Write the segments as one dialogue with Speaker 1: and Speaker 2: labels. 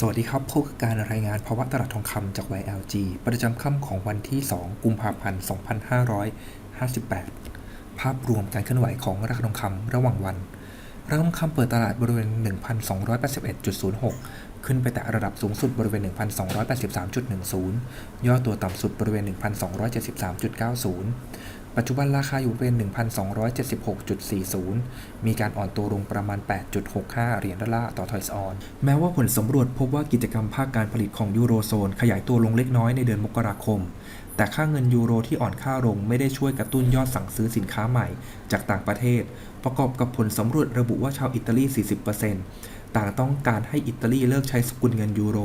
Speaker 1: สวัสดีครับพบกับการรายงานภาวะตลาดทองคำจาก YLG ประจำค่ำของวันที่ 2 กุมภาพันธ์ 2558 ภาพรวมการเคลื่อนไหวของราคาทองคำระหว่างวัน ราคาทองคำเปิดตลาดบริเวณ 1,281.06 ขึ้นไปแตะระดับสูงสุดบริเวณ 1,283.10 ย่อตัวต่ำสุดบริเวณ 1,273.90 ปัจจุบันราคาอยู่เริเวณ1,276.40 มีการอ่อนตัวลงประมาณ 8.65 เหรียญดอลลาร์ต่อทอยส์ออน แม้ว่าผลสำรวจพบว่ากิจกรรมภาคการผลิตของยูโรโซนขยายตัวลงเล็กน้อยในเดือนมกราคม แต่ค่าเงินยูโรที่อ่อนค่าลงไม่ได้ช่วยกระตุ้นยอดสั่งซื้อสินค้าใหม่จากต่างประเทศ ประกอบกับผลสำรวจระบุว่าชาวอิตาลี 40%ต่างต้องการให้อิตาลีเลิกใช้สกุลเงินยูโร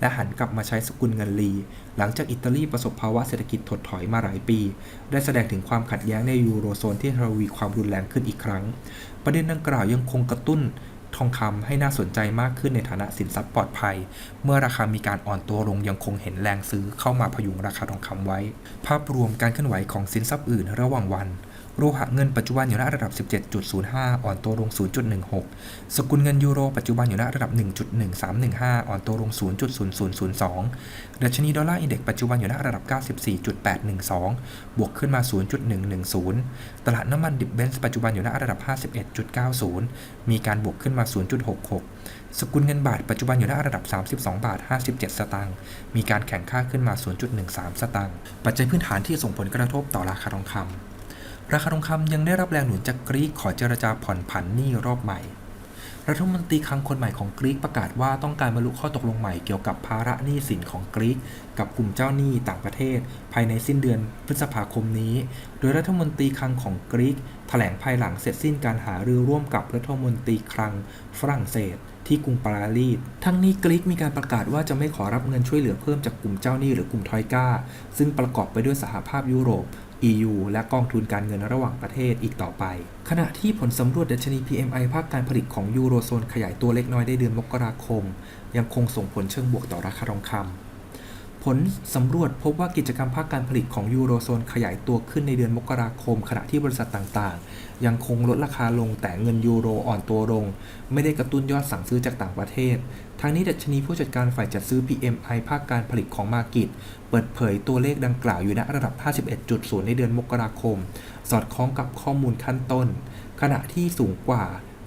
Speaker 1: และหันกลับมาใช้สกุลเงินลี หลังจากอิตาลีประสบภาวะเศรษฐกิจถดถอยมาหลายปี ได้แสดงถึงความขัดแย้งในยูโรโซนที่ทวีความรุนแรงขึ้นอีกครั้ง ประเด็นดังกล่าวยังคงกระตุ้นทองคำให้น่าสนใจมากขึ้นในฐานะสินทรัพย์ปลอดภัย เมื่อราคามีการอ่อนตัวลงยังคงเห็นแรงซื้อเข้ามาพยุงราคาทองคำไว้ ภาพรวมการเคลื่อนไหวของสินทรัพย์อื่นระหว่างวัน โลหะเงินปัจจุบันอยู่ณระดับ 17.05 อ่อนตัวลง 0.16 สกุลเงินยูโรปัจจุบันอยู่ณระดับ 1.1315 อ่อนตัวลง 0.0002ดัชนีดอลลาร์อินเด็กซ์ปัจจุบันอยู่ณระดับ 94.812 บวกขึ้นมา 0.110 ตลาดน้ำมันดิบเบนซ์ปัจจุบันอยู่ณระดับ 51.90 มีการบวกขึ้นมา 0.66 สกุลเงินบาทปัจจุบันอยู่ณระดับ 32 บาท 57 สตางค์ มีการแข่งค่าขึ้นมา 0.13 สตางค์ ปัจจัยพื้นฐานที่ส่งผลกระทบต่อราคาทองคำ ราคาทองคำยังได้รับแรงหนุนจากกรีกขอเจรจาผ่อนผันหนี้รอบใหม่ รัฐมนตรีคลังคนใหม่ของกรีกประกาศว่าต้องการบรรลุข้อตกลงใหม่เกี่ยวกับภาระหนี้สินของกรีกกับกลุ่มเจ้าหนี้ต่างประเทศ ภายในสิ้นเดือนพฤษภาคมนี้ โดยรัฐมนตรีคลังของกรีกแถลงภายหลังเสร็จสิ้นการหารือร่วมกับรัฐมนตรีคลังฝรั่งเศสที่กรุงปารีส ทั้งนี้กรีกมีการประกาศว่าจะไม่ขอรับเงินช่วยเหลือเพิ่มจากกลุ่มเจ้าหนี้หรือกลุ่มทอยกาซึ่งประกอบไปด้วยสหภาพยุโรป EU และกองทุนการเงินระหว่างประเทศอีกต่อไป ขณะที่ผลสำรวจดัชนี PMI ภาคการผลิตของยูโรโซนขยายตัวเล็กน้อยในเดือนมกราคม ยังคงส่งผลเชิงบวกต่อราคาทองคำ ผลสำรวจพบว่ากิจกรรมภาคการผลิตของยูโรโซนขยายตัวขึ้นในเดือนมกราคม ขณะที่บริษัทต่างๆ ยังคงลดราคาลงแต่เงินยูโรอ่อนตัวลง ไม่ได้กระตุ้นยอดสั่งซื้อจากต่างประเทศทางนี้ดัชนีผู้จัดการฝ่ายจัดซื้อ PMI ภาคการผลิตของมากิตเปิดเผยตัวเลขดังกล่าวอยู่ณระดับ 51.0 ในเดือนมกราคม สอดคล้องกับข้อมูลขั้นต้น ขณะที่สูงกว่า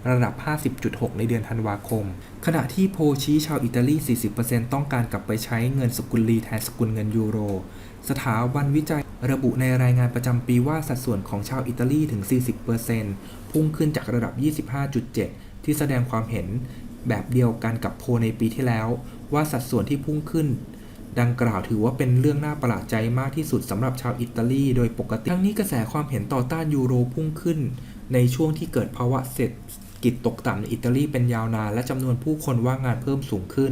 Speaker 1: ระดับ 50.6 ในเดือนธันวาคม ขณะที่โพชี้ชาวอิตาลี 40%ต้องการกลับไปใช้เงินสกุลลีแทนสกุลเงินยูโร สถาบันวิจัยระบุในรายงานประจำปีว่าสัดส่วนของชาวอิตาลีถึง 40%พุ่งขึ้นจากระดับ 25.7 ที่แสดงความเห็นแบบเดียวกันกับโพในปีที่แล้ว ว่าสัดส่วนที่พุ่งขึ้นดังกล่าวถือว่าเป็นเรื่องน่าประหลาดใจมากที่สุดสำหรับชาวอิตาลีโดยปกติ ทั้งนี้กระแสความเห็นต่อต้านยูโรพุ่งขึ้น ในช่วงที่เกิดภาวะเศรษฐ กิจตกต่ำในอิตาลีเป็นยาวนาน และจำนวนผู้คนว่างงานเพิ่มสูงขึ้น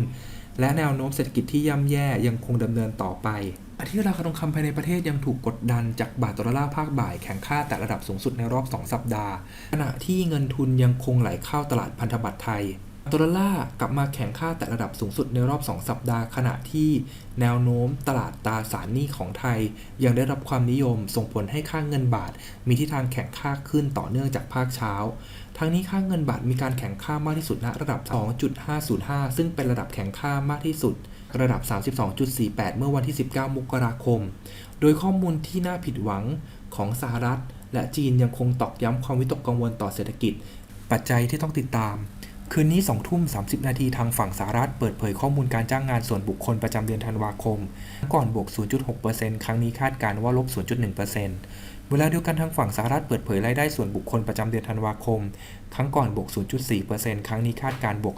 Speaker 1: และแนวโน้มเศรษฐกิจที่ย่ำแย่ยังคงดำเนินต่อไปที่ราคาทองคำภายในประเทศยังถูกกดดันจากบาทต่อดอลลาร์ภาคบ่ายแข็งค่าแต่ระดับสูงสุดในรอบ 2 สัปดาห์ ขณะที่เงินทุนยังคงไหลเข้าตลาดพันธบัตรไทย ดอลลาร์กลับมาแข็งค่าแต่ระดับสูงสุดในรอบ 2 สัปดาห์ ขณะที่แนวโน้มตลาดตราสารหนี้ของไทย ยังได้รับความนิยมส่งผลให้ค่างเงินบาท มีทิศทางแข็งค่าขึ้นต่อเนื่องจากภาคเช้า ทั้งนี้ค่างเงินบาทมีการแข็งค่ามากที่สุดณระดับ 2.505 ซึ่งเป็นระดับแข็งค่ามากที่สุด ระดับ 32.48 เมื่อวันที่ 19 มกราคม โดยข้อมูลที่น่าผิดหวังของสหรัฐ และจีนยังคงตอกย้ำความวิตกกังวลต่อเศรษฐกิจ ปัจจัยที่ต้องติดตาม คืนนี้ 2 ทุ่ม 30 นาทีทางฝั่งสหรัฐเปิดเผยข้อมูลการจ้างงานส่วนบุคคลประจำเดือนธันวาคม ก่อนบวก 0.6%ครั้งนี้คาดการณ์ว่าลบ 0.1%เวลาเดียวกันทางฝั่งสหรัฐเปิดเผยรายได้ส่วนบุคคลประจำเดือนธันวาคม ครั้งก่อนบวก 0.4%ครั้งนี้คาดการณ์บวก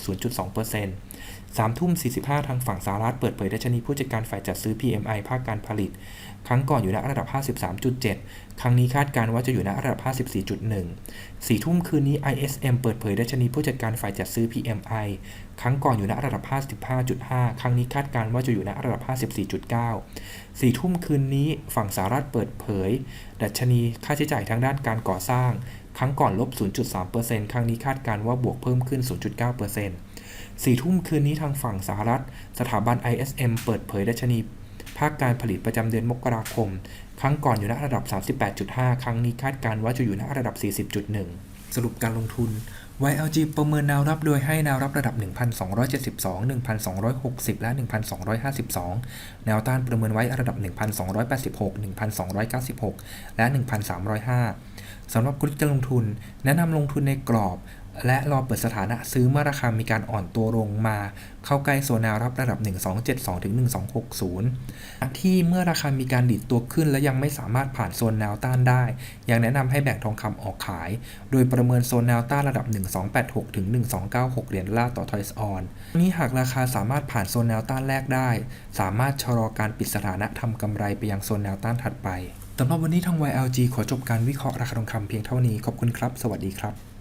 Speaker 1: 0.2% 3ทุ่ม 45 ทางฝั่งสหรัฐเปิดเผยดัชนีผู้จัดการฝ่ายจัดซื้อ PMI ภาคการผลิต ครั้งก่อนอยู่ณระดับ 53.7 ครั้งนี้คาดการณ์ว่าจะอยู่ณระดับ 54.1 4ทุ่มคืนนี้ ISM เปิดเผยดัชนีผู้จัดการฝ่ายจัดซื้อ PMI ครั้งก่อนอยู่ณระดับ 55.5 ครั้งนี้คาดการณ์ว่าจะอยู่ณระดับ 54.9 4ทุ่มคืนนี้ฝั่งสหรัฐเปิดเผย ดัชนีค่าใช้จ่ายทางด้านการก่อสร้าง ครั้งก่อนลบ 0.3%ครั้งนี้คาดการณ์ว่าบวกเพิ่มขึ้น 0.9% สี่ทุ่มคืนนี้ทางฝั่งสหรัฐ สถาบัน ISM เปิดเผยดัชนี ภาคการผลิตประจำเดือนมกราคม ครั้งก่อนอยู่ณระดับ 38.5 ครั้งนี้คาดการณ์ว่าจะอยู่ณระดับ 40.1 สรุปการลงทุน YLG ประเมินแนวรับโดยให้แนวรับระดับ 1,272 1,260 และ 1,252 แนวต้านประเมินไว้ระดับ 1,286 1,296 และ 1,305 สำหรับกลยุทธ์การลงทุน แนะนำลงทุนในกรอบ และรอเปิดสถานะซื้อเมื่อราคามีการอ่อนตัวลงมา เข้าใกล้โซนแนวรับระดับ 1272ถึง1260 ที่เมื่อราคามีการดิดตัวขึ้นและยังไม่สามารถผ่านโซนแนวต้านได้ ยังแนะนำให้แบ่งทองคำออกขาย โดยประเมินโซนแนวต้านระดับ 1286ถึง1296 เหรียญลลาต่อทอยส์ออนนี้หากราคาสามารถผ่านโซนแนวต้านแรกได้ สามารถชะลอการปิดสถานะทำกำไรไปยังโซนแนวต้านถัดไปสำหรับวันนี้ทาง YLG ขอจบการวิเคราะห์ราคาทองคำเพียงเท่านี้ ขอบคุณครับ สวัสดีครับ